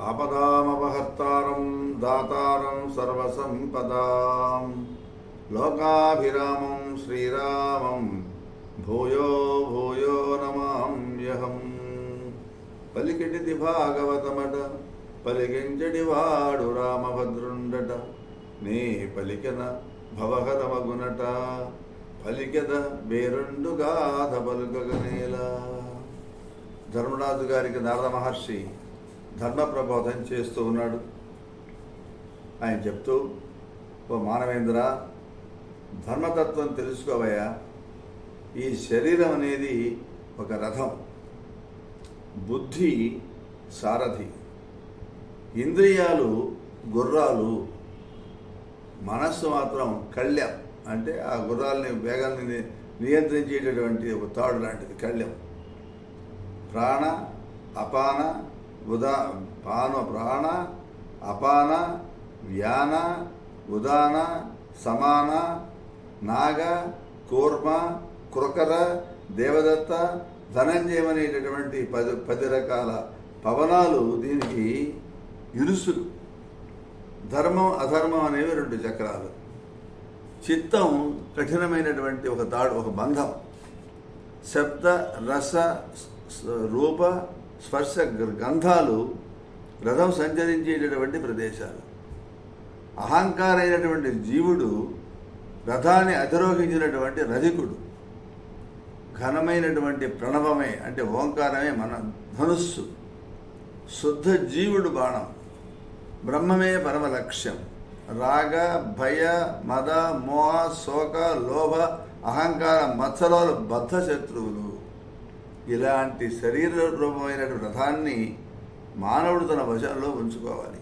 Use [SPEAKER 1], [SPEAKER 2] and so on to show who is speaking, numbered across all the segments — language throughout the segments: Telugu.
[SPEAKER 1] ఆపదామవహర్తారం దాతారం సర్వసంపదాం. లోకాభిరామం శ్రీరామం భూయో భూయో నమామ్యహం పలికిటిది భాగవతమట పలికించడి వాడు రామభద్రుండట నీ పలికన భవహరమగునట పలికద వేరుండు గాథ పలుకగనేలా. ధర్మరాజు గారికి నారద మహర్షి ధర్మ ప్రబోధం చేస్తూ ఉన్నాడు. ఆయన చెప్తూ ఓ మానవేంద్ర ధర్మతత్వం తెలుసుకోవయ్యా. ఈ శరీరం అనేది ఒక రథం. బుద్ధి సారథి. ఇంద్రియాలు గుర్రాలు. మనస్సు మాత్రం కళ్యం. అంటే ఆ గుర్రాలని వేగాన్ని నియంత్రించేటటువంటి ఒక తాడు లాంటిది కళ్యం. ప్రాణ అపాన ఉదా పాన ప్రాణ అపాన వ్యాన ఉదాన సమాన నాగ కూర్మ కృకర దేవదత్త ధనంజయం అనేటటువంటి పది పది రకాల పవనాలు దీనికి ఇరుసులు. ధర్మం అధర్మం అనేవి రెండు చక్రాలు. చిత్తం కఠినమైనటువంటి ఒక తాడు ఒక బంధం. శబ్ద రస రూప స్పర్శ గ- గంధాలు రథం సంచరించేటటువంటి ప్రదేశాలు. అహంకారైనటువంటి జీవుడు రథాన్ని అధిరోహించినటువంటి రధికుడు. ఘనమైనటువంటి ప్రణవమే అంటే ఓంకారమే మన ధనుస్సు. శుద్ధ జీవుడు బాణం. బ్రహ్మమే పరమ లక్ష్యం రాగ భయ మద మోహ శోక లోభ అహంకార మత్సరాలు బద్ధ శత్రువులు ఇలాంటి శరీర రూపమైన రథాన్ని మానవుడు తన వశంలో ఉంచుకోవాలి.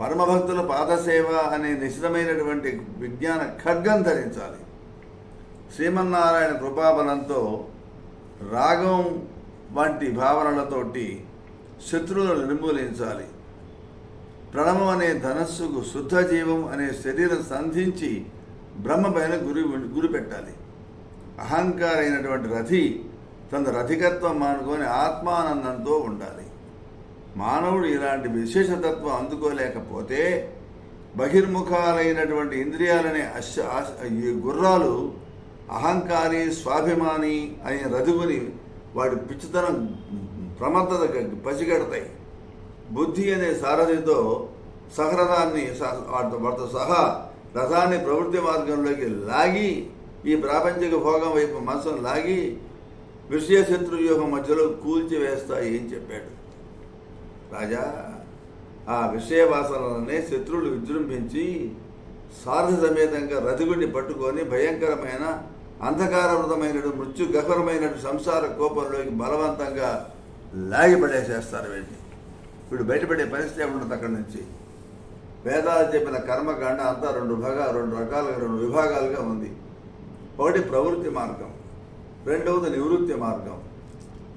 [SPEAKER 1] పరమభక్తుల పాదసేవ అనే నిశ్చితమైనటువంటి విజ్ఞాన ఖడ్గం ధరించాలి. శ్రీమన్నారాయణ కృపాబలంతో రాగం వంటి భావనలతోటి శత్రువులను నిర్మూలించాలి. ప్రణవం అనే ధనస్సుకు శుద్ధ జీవం అనే శరీరం సంధించి బ్రహ్మ పైన గురి గురి పెట్టాలి అహంకారైనటువంటి రథి తన రథికత్వం మానుకొని ఆత్మానందంతో ఉండాలి. మానవుడు ఇలాంటి విశేషతత్వం అందుకోలేకపోతే బహిర్ముఖాలైనటువంటి ఇంద్రియాలనే అశ ఈ గుర్రాలు అహంకారి స్వాభిమాని అనే రథుకుని వాటి పిచ్చితనం ప్రమత్తత పసిగడతాయి. బుద్ధి అనే సారథితో సహరథాన్ని సహ- వాటితో వాటితో సహా రథాన్ని ప్రవృత్తి మార్గంలోకి లాగి ఈ ప్రాపంచిక భోగం వైపు మనసును లాగి విషయ వ్యూహం మధ్యలో కూల్చివేస్తాయి అని చెప్పాడు. రాజా ఆ విషయ వాసనలనే శత్రువులు విజృంభించి సారథి సమేతంగా రతిగుడిని పట్టుకొని భయంకరమైన అంధకారవృతమైన మృత్యు గహ్వరమైన సంసార కోపంలోకి బలవంతంగా లాగిపడేసేస్తారు వీడిని. వీడు బయటపడే పరిస్థితి ఉండదు అక్కడి నుంచి. వేదాలు చెప్పిన కర్మకాండ అంతా రెండు భాగా రెండు రకాలుగా రెండు విభాగాలుగా ఉంది. ఒకటి ప్రవృత్తి మార్గం. రెండవది నివృత్తి మార్గం.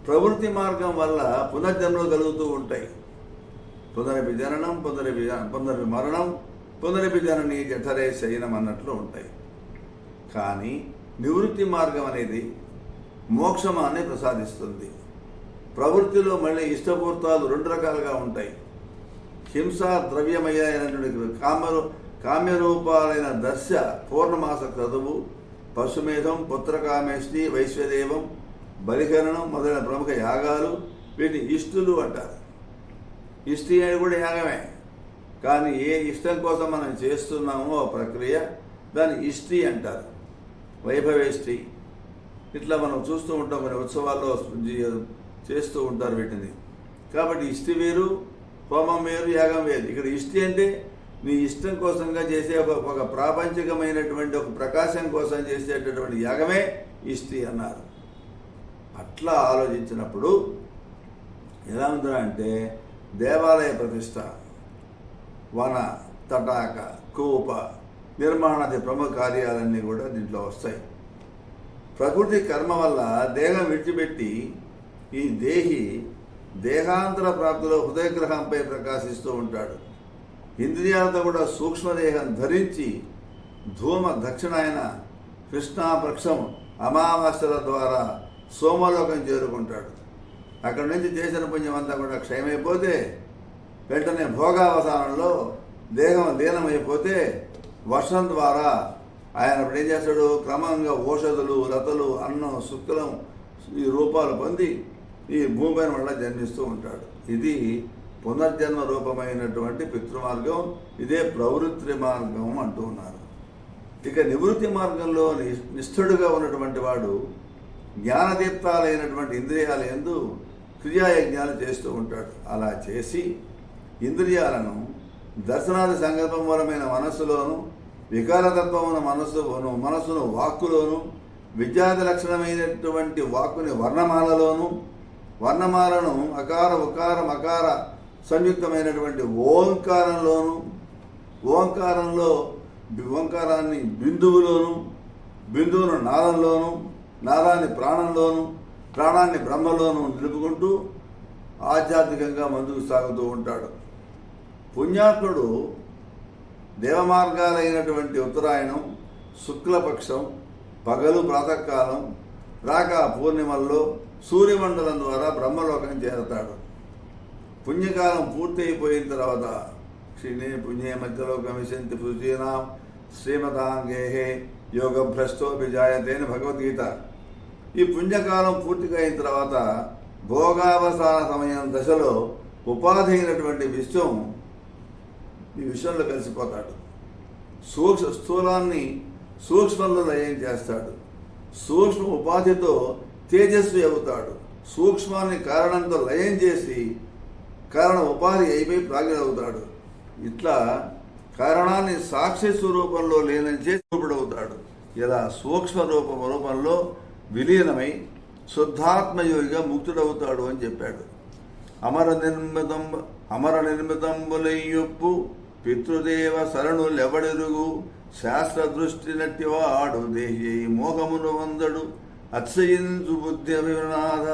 [SPEAKER 1] ప్రవృత్తి మార్గం వల్ల పునర్జన్మలు కలుగుతూ ఉంటాయి. పునరపి జననం పునరపి పునరపి మరణం పునరపి జనని జఠరే శయనం అన్నట్లు ఉంటాయి. కానీ నివృత్తి మార్గం అనేది మోక్షమాన్ని ప్రసాదిస్తుంది. ప్రవృత్తిలో మళ్ళీ ఇష్టపూర్తాలు రెండు రకాలుగా ఉంటాయి. హింస ద్రవ్యమయ్యాయనటువంటి కామ కామ్యరూపాలైన దర్శ పూర్ణమాస చదువు పశుమేధం పుత్రకామేష్టి వైశ్వదేవం బలిహరణం మొదలైన ప్రముఖ యాగాలు వీటిని ఇష్టులు అంటారు. ఇష్టి అని కూడా యాగమే. కానీ ఏ ఇష్టం కోసం మనం చేస్తున్నామో ఆ ప్రక్రియ దాన్ని ఇష్టి అంటారు. వైభవేష్టి. ఇట్లా మనం చూస్తూ ఉంటాం కొన్ని ఉత్సవాల్లో చేస్తూ ఉంటారు వీటిని. కాబట్టి ఇష్టి వేరు హోమం వేరు యాగం వేరు. ఇక్కడ ఇష్టి అంటే నీ ఇష్టం కోసంగా చేసే ఒక ఒక ప్రాపంచికమైనటువంటి ఒక ప్రకాశం కోసం చేసేటటువంటి యాగమే ఇష్టి అన్నారు. అట్లా ఆలోచించినప్పుడు ఎలా ఉందిరా అంటే దేవాలయ ప్రతిష్ట వన తటాక కూప నిర్మాణాది ప్రముఖ కార్యాలన్నీ కూడా దీంట్లో వస్తాయి. ప్రకృతి కర్మ వల్ల దేహం విడిచిపెట్టి ఈ దేహి దేహాంతర ప్రాప్తిలో హృదయగ్రహంపై ప్రకాశిస్తూ ఉంటాడు. ఇంద్రియాలతో కూడా సూక్ష్మదేహం ధరించి ధూమ దక్షిణాయన కృష్ణాపక్షం అమావాస్యల ద్వారా సోమలోకం చేరుకుంటాడు. అక్కడి నుంచి చేసిన పుణ్యం అంతా కూడా క్షయమైపోతే వెంటనే భోగావసానంలో దేహం లీనమైపోతే వర్షం ద్వారా ఆయన అప్పుడు ఏం చేస్తాడు? క్రమంగా ఔషధులు రతలు అన్నం శుక్లం ఈ రూపాలు పొంది ఈ భూమిపైన మళ్ళీ జన్మిస్తూ ఉంటాడు. ఇది పునర్జన్మ రూపమైనటువంటి పితృమార్గం ఇదే ప్రవృత్తి మార్గం అంటూ ఉన్నారు. ఇక నివృత్తి మార్గంలో నిష్ఠుడుగా ఉన్నటువంటి వాడు జ్ఞానదీప్తాలైనటువంటి ఇంద్రియాల ఎందు క్రియాయజ్ఞాలు చేస్తూ ఉంటాడు. అలా చేసి ఇంద్రియాలను దర్శనాది సంకల్పమూలమైన మనస్సులోను వికారతత్వమున మనస్సును మనస్సును వాక్కులోను విద్యార్థి లక్షణమైనటువంటి వాక్కుని వర్ణమాలలోను వర్ణమాలను అకార ఉకార మకార సంయుక్తమైనటువంటి ఓంకారంలోను ఓంకారంలో ఓంకారాన్ని బిందువులోను బిందువును నాదంలోను నాదాన్ని ప్రాణంలోను ప్రాణాన్ని బ్రహ్మలోను నిలుపుకుంటూ ఆధ్యాత్మికంగా ముందుకు సాగుతూ ఉంటాడు. పుణ్యాత్ముడు దేవమార్గాలైనటువంటి ఉత్తరాయణం శుక్లపక్షం పగలు ప్రాతకాలం రాక పూర్ణిమల్లో సూర్యమండలం ద్వారా బ్రహ్మలోకం చేరతాడు. పుణ్యకాలం పూర్తి అయిపోయిన తర్వాత క్షీణే పుణ్యే మధ్యలో గమిషంతి శుచీనాం శ్రీమతాంగేహే యోగ భ్రష్టోపి జాయతే అని భగవద్గీత. ఈ పుణ్యకాలం పూర్తిగా అయిన తర్వాత భోగావసాన సమయం దశలో ఉపాధి అయినటువంటి విశ్వం ఈ విషయంలో కలిసిపోతాడు. సూక్ష్మ స్థూలాన్ని సూక్ష్మంలో లయం చేస్తాడు. సూక్ష్మ ఉపాధితో తేజస్వి అవుతాడు. సూక్ష్మాన్ని కారణంతో లయం చేసి కారణం ఉపాధి అయిపోయి ప్రాజ్ఞుడవుతాడు ఇట్లా కారణాన్ని సాక్షి స్వరూపంలో లీనం చూపుడవుతాడు ఇలా సూక్ష్మ రూపం రూపంలో విలీనమై శుద్ధాత్మయోగిగా ముక్తుడవుతాడు అని చెప్పాడు. అమర నిర్మితం అమర నిర్మితంబులయ్యొప్పు పితృదేవ శరణులెవడెరుగు శాస్త్ర దృష్టి నట్టివాడు దేహి మోహమును వందడు అత్సయించు బుద్ధి అభినాథ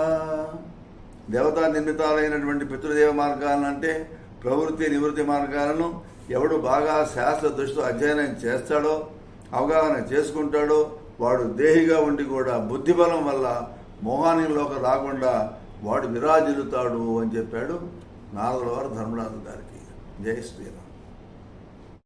[SPEAKER 1] దేవతా నిర్మితాలైనటువంటి పితృదేవ మార్గాలను అంటే ప్రవృత్తి నివృత్తి మార్గాలను ఎవడు బాగా శాస్త్ర దృష్టితో అధ్యయనం చేస్తాడో అవగాహన చేసుకుంటాడో వాడు దేహిగా ఉండి కూడా బుద్ధిబలం వల్ల మోహానిలోకి రాకుండా వాడు విరాజిల్లుతాడు అని చెప్పాడు నారదుల వారు ధర్మరాజు గారికి. జై శ్రీరామ్.